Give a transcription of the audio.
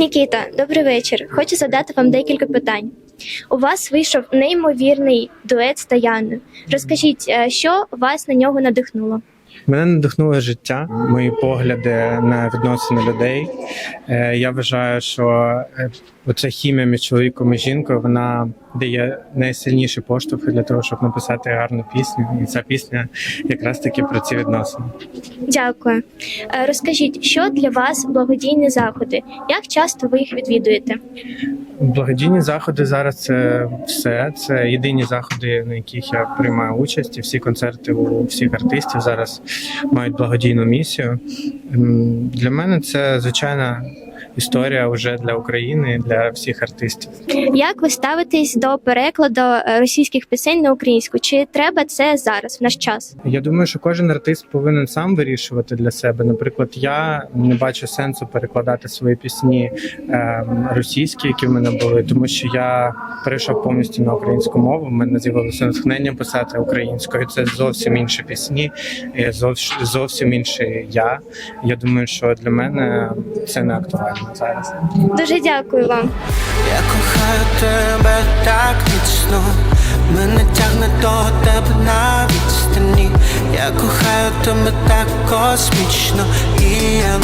Нікіта, добрий вечір. Хочу задати вам декілька питань. У вас вийшов неймовірний дует з Таяною. Розкажіть, е, що вас на нього надихнуло? Мене надихнуло життя, мої погляди на відносини людей. Е, Я вважаю, що е, оця хімія між чоловіком і жінкою вона дає найсильніший поштовх для того, щоб написати гарну пісню. І ця пісня якраз таки про ці відносини. Дякую. Е, Розкажіть, що для вас благодійні заходи? Як часто ви їх відвідуєте? Благодійні заходи зараз це все. Це єдині заходи, на яких я приймаю участь. І всі концерти у всіх артистів зараз мають благодійну місію. Для мене це звичайна історія вже для України, для всіх артистів. Як ви ставитесь до перекладу е, російських пісень на українську? Чи треба це зараз, в наш час? Я думаю, що кожен артист повинен сам вирішувати для себе. Наприклад, я не бачу сенсу перекладати свої пісні ем, російські, які в мене були, тому що я перейшов повністю на українську мову. Мене з'явилося натхнення писати українською. Це зовсім інші пісні, зовсім інший я. Я думаю, що для мене це не актуально зараз. Дуже дякую вам. Я кохаю тебе так міцно, мене тягне до тебе на відстані. Я кохаю тебе так космічно, і я